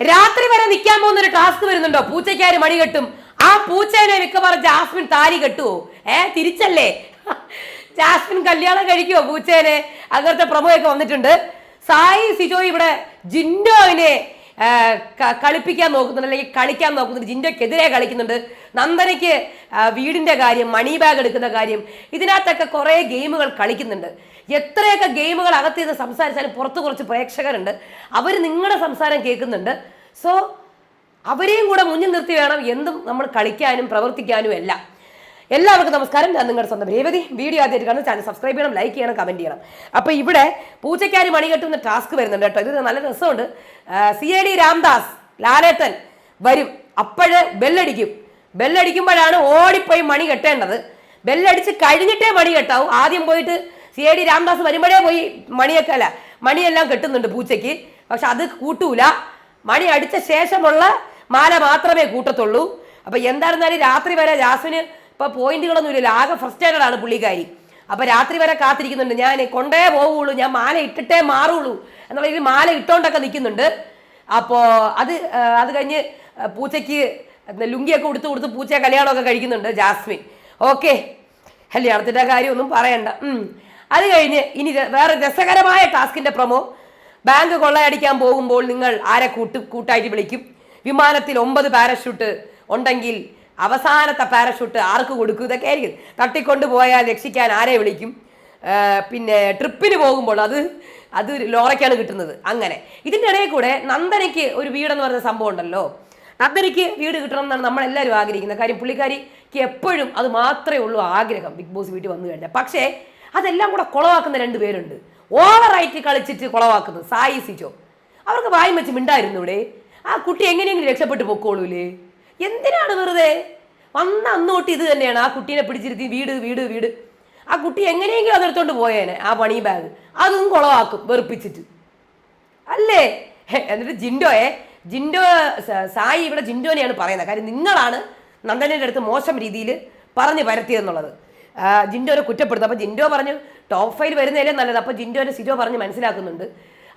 രാത്രി വരെ നിൽക്കാൻ പോകുന്ന ഒരു ടാസ്ക് വരുന്നുണ്ടോ? പൂച്ചയ്ക്കാര് മണി കെട്ടും. ആ പൂച്ചേനെ മിക്കവാറും ജാസ്മിൻ താരി കെട്ടുവോ? ഏ തിരിച്ചല്ലേ? ജാസ്മിൻ കല്യാണം കഴിക്കുവോ പൂച്ചേനെ? അങ്ങനത്തെ പ്രമോയൊക്കെ വന്നിട്ടുണ്ട്. സായി സിജോ ഇവിടെ ജിൻഡോവിനെ കളിപ്പിക്കാൻ നോക്കുന്നുണ്ട് അല്ലെങ്കിൽ കളിക്കാൻ നോക്കുന്നുണ്ട് ജിന്റെക്കെതിരെ കളിക്കുന്നുണ്ട്. നന്ദനയ്ക്ക് വീടിന്റെ കാര്യം മണി ബാഗ് എടുക്കുന്ന കാര്യം ഇതിനകത്തൊക്കെ കുറേ ഗെയിമുകൾ കളിക്കുന്നുണ്ട്. എത്രയൊക്കെ ഗെയിമുകൾ അകത്ത് നിന്ന് സംസാരിച്ചാലും പുറത്ത് കുറച്ച് പ്രേക്ഷകരുണ്ട്. അവർ നിങ്ങളുടെ സംസാരം കേൾക്കുന്നുണ്ട്. സോ അവരെയും കൂടെ മുന്നിൽ നിർത്തി വേണം എന്തും നമ്മൾ കളിക്കാനും പ്രവർത്തിക്കാനും എല്ലാം. എല്ലാവർക്കും നമസ്കാരം. ഞാൻ നിങ്ങളുടെ സ്വന്തം രേവതി. വീഡിയോ ആദ്യമായിട്ട് കാണുന്ന ചാനൽ സബ്സ്ക്രൈബ് ചെയ്യണം ലൈക്ക് ചെയ്യണം കമന്റ് ചെയ്യണം. അപ്പോൾ ഇവിടെ പൂച്ചക്കാരി മണി കെട്ടുന്ന ടാസ്ക് വരുന്നുണ്ട് കേട്ടോ. ഇത് നല്ല രസമുണ്ട്. C A D Ramdas Lalettan വരും. അപ്പോഴ് ബെല്ലടിക്കും. ബെല്ലടിക്കുമ്പോഴാണ് ഓടിപ്പോയി മണി കെട്ടേണ്ടത്. ബെല്ലടിച്ച് കഴിഞ്ഞിട്ടേ മണി കെട്ടാവും. ആദ്യം പോയിട്ട് സി എ ഡി രാംദാസ് വരുമ്പോഴേ പോയി മണിയൊക്കെ അല്ല മണിയെല്ലാം കെട്ടുന്നുണ്ട് പൂച്ചയ്ക്ക്. പക്ഷെ അത് കൂട്ടൂല. മണി അടിച്ച ശേഷമുള്ള മാല മാത്രമേ കൂട്ടത്തുള്ളൂ. അപ്പൊ എന്തായിരുന്നാലും രാത്രി വരെ ജാസ്മിന് ഇപ്പൊ പോയിന്റുകളൊന്നും ഇല്ലല്ലോ. ആകെ ഫ്രസ്ട്രേറ്റഡ് ആണ് പുള്ളിക്കാരി. അപ്പൊ രാത്രി വരെ കാത്തിരിക്കുന്നുണ്ട്. ഞാൻ കൊണ്ടേ പോവുള്ളൂ. ഞാൻ മാല ഇട്ടിട്ടേ മാറുള്ളൂ എന്നുള്ള രീതിയിൽ മാല ഇട്ടോണ്ടൊക്കെ നിൽക്കുന്നുണ്ട്. അപ്പോ അത് അത് കഴിഞ്ഞ് പൂച്ചയ്ക്ക് ലുങ്കിയൊക്കെ കൊടുത്തു കൊടുത്ത് പൂച്ച കല്യാണമൊക്കെ കഴിക്കുന്നുണ്ട് ജാസ്മിൻ. ഓക്കെ. കല്യാണത്തിന്റെ കാര്യമൊന്നും പറയണ്ട. അത് കഴിഞ്ഞ് ഇനി വേറെ രസകരമായ ടാസ്കിന്റെ പ്രമോ. ബാങ്ക് കൊള്ളയടിക്കാൻ പോകുമ്പോൾ നിങ്ങൾ ആരെ കൂട്ട് കൂട്ടായിട്ട് വിളിക്കും? വിമാനത്തിൽ ഒമ്പത് പാരഷൂട്ട് ഉണ്ടെങ്കിൽ അവസാനത്തെ പാരഷൂട്ട് ആർക്ക് കൊടുക്കും? ഇതൊക്കെ ആയിരിക്കും. തട്ടിക്കൊണ്ട് പോയാൽ രക്ഷിക്കാൻ ആരെ വിളിക്കും? പിന്നെ ട്രിപ്പിന് പോകുമ്പോൾ അത് അത് ലോറയ്ക്കാണ് കിട്ടുന്നത്. അങ്ങനെ. ഇതിന്റെ ഇടയിൽ കൂടെ നന്ദനയ്ക്ക് ഒരു വീടെന്ന് പറയുന്ന സംഭവം ഉണ്ടല്ലോ. നന്ദനയ്ക്ക് വീട് കിട്ടണം എന്നാണ് നമ്മളെല്ലാവരും ആഗ്രഹിക്കുന്നത്. കാര്യം പുള്ളിക്കാരിക്ക് എപ്പോഴും അത് മാത്രമേ ഉള്ളൂ ആഗ്രഹം. ബിഗ് ബോസ് വീട്ടിൽ വന്നു കഴിഞ്ഞാൽ. പക്ഷേ അതെല്ലാം കൂടെ കുളവാക്കുന്ന രണ്ട് പേരുണ്ട്. ഓവറായിട്ട് കളിച്ചിട്ട് കുളവാക്കുന്നത് സായി സിജോ. അവർക്ക് വായും വെച്ച് മിണ്ടായിരുന്നു ഇവിടെ. ആ കുട്ടി എങ്ങനെയെങ്കിലും രക്ഷപ്പെട്ടു പൊക്കോളൂലേ? എന്തിനാണ് വെറുതെ? വന്ന അന്നോട്ട് ഇത് തന്നെയാണ്. ആ കുട്ടീനെ പിടിച്ചിരുത്തി വീട് വീട് വീട്. ആ കുട്ടി എങ്ങനെയെങ്കിലും അതെടുത്തോണ്ട് പോയേനെ ആ പണി ബാഗ് അതും കുളവാക്കും വെറുപ്പിച്ചിട്ട്. അല്ലേ? എന്നിട്ട് ജിൻഡോയെ ജിൻഡോ സായി ഇവിടെ ജിൻഡോനെയാണ് പറയുന്നത്. കാര്യം നിങ്ങളാണ് നന്ദനയുടെ അടുത്ത് മോശം രീതിയിൽ പറഞ്ഞു പരത്തിയെന്നുള്ളത്. ജിൻഡോനെ കുറ്റപ്പെടുത്തും അപ്പോൾ ജിൻഡോ പറഞ്ഞു ടോപ്പ് ഫൈവ് വരുന്നതിലേ നല്ലത്. അപ്പോൾ ജിൻഡോനെ സിജോ പറഞ്ഞ് മനസ്സിലാക്കുന്നുണ്ട്.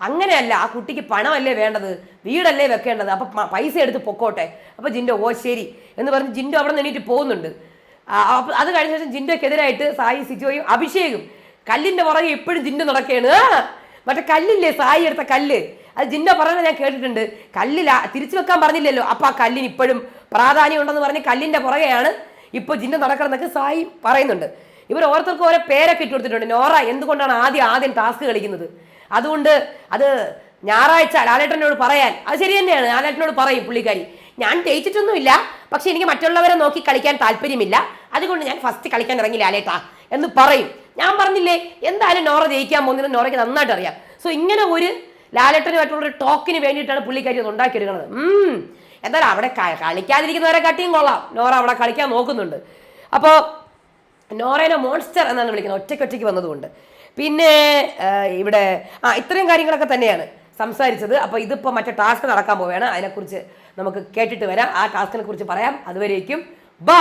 അങ്ങനെയല്ല ആ കുട്ടിക്ക് പണമല്ലേ വേണ്ടത്? വീടല്ലേ വെക്കേണ്ടത്? അപ്പം പൈസ എടുത്ത് പൊക്കോട്ടെ. അപ്പോൾ ജിൻഡോ ഓ ശരി എന്ന് പറഞ്ഞ് ജിൻഡോ അവിടെ നിന്ന് പോകുന്നുണ്ട്. അപ്പം അത് കഴിഞ്ഞ ശേഷം ജിൻഡോക്കെതിരായിട്ട് സായി സിജോയും അഭിഷേകും കല്ലിന്റെ പുറകെ എപ്പോഴും ജിൻഡോ നടക്കുകയാണ് മറ്റേ കല്ലില്ലേ സായി എടുത്ത കല്ല്? അത് ജിൻഡോ പറയുന്നത് ഞാൻ കേട്ടിട്ടുണ്ട്. കല്ലിൽ തിരിച്ചു വെക്കാൻ പറഞ്ഞില്ലല്ലോ. അപ്പൊ ആ കല്ലിന് ഇപ്പോഴും പ്രാധാന്യം ഉണ്ടെന്ന് പറഞ്ഞ് കല്ലിന്റെ പുറകെയാണ് ഇപ്പോൾ ജിൻഡോ നടക്കണമെന്നൊക്കെ സായി പറയുന്നുണ്ട്. ഇവർ ഓരോരുത്തർക്കും ഓരോ പേരൊക്കെ ഇട്ട് കൊടുത്തിട്ടുണ്ട്. നോറ എന്തുകൊണ്ടാണ് ആദ്യം ആദ്യം ടാസ്ക് കളിക്കുന്നത്? അതുകൊണ്ട് അത് ഞായറാഴ്ച ലാലേട്ടനോട് പറയാൻ. അത് ശരി തന്നെയാണ്. ലാലേട്ടനോട് പറയും പുള്ളിക്കാരി. ഞാൻ ജയിച്ചിട്ടൊന്നുമില്ല. പക്ഷെ എനിക്ക് മറ്റുള്ളവരെ നോക്കി കളിക്കാൻ താല്പര്യമില്ല. അതുകൊണ്ട് ഞാൻ ഫസ്റ്റ് കളിക്കാൻ ഇറങ്ങി ലാലേട്ടാ എന്ന് പറയും. ഞാൻ പറഞ്ഞില്ലേ എന്തായാലും നോറ ജയിക്കാൻ പോകുന്നത് നോറയ്ക്ക് നന്നായിട്ട് അറിയാം. സോ ഇങ്ങനെ ഒരു ലാലേട്ടനുമായിട്ടുള്ള ഒരു ടോക്കിന് വേണ്ടിയിട്ടാണ് പുള്ളിക്കാരി അത് ഉണ്ടാക്കിയെടുക്കുന്നത്. എന്തായാലും അവിടെ കളിക്കാതിരിക്കുന്നവരെ കട്ടിയും കൊള്ളാം. നോറ അവിടെ കളിക്കാൻ നോക്കുന്നുണ്ട്. അപ്പോൾ നോറേനെ മോൺസ്റ്റർ എന്നാണ് വിളിക്കുന്നത്. ഒറ്റയ്ക്ക് ഒറ്റയ്ക്ക് വന്നതുകൊണ്ട്. പിന്നെ ഇവിടെ ആ ഇത്രയും കാര്യങ്ങളൊക്കെ തന്നെയാണ് സംസാരിച്ചത്. അപ്പോൾ ഇതിപ്പോൾ മറ്റേ ടാസ്ക് നടക്കാൻ പോവുകയാണ്. അതിനെക്കുറിച്ച് നമുക്ക് കേട്ടിട്ട് വരാം. ആ ടാസ്കിനെ കുറിച്ച് പറയാം. അതുവരേക്കും ബൈ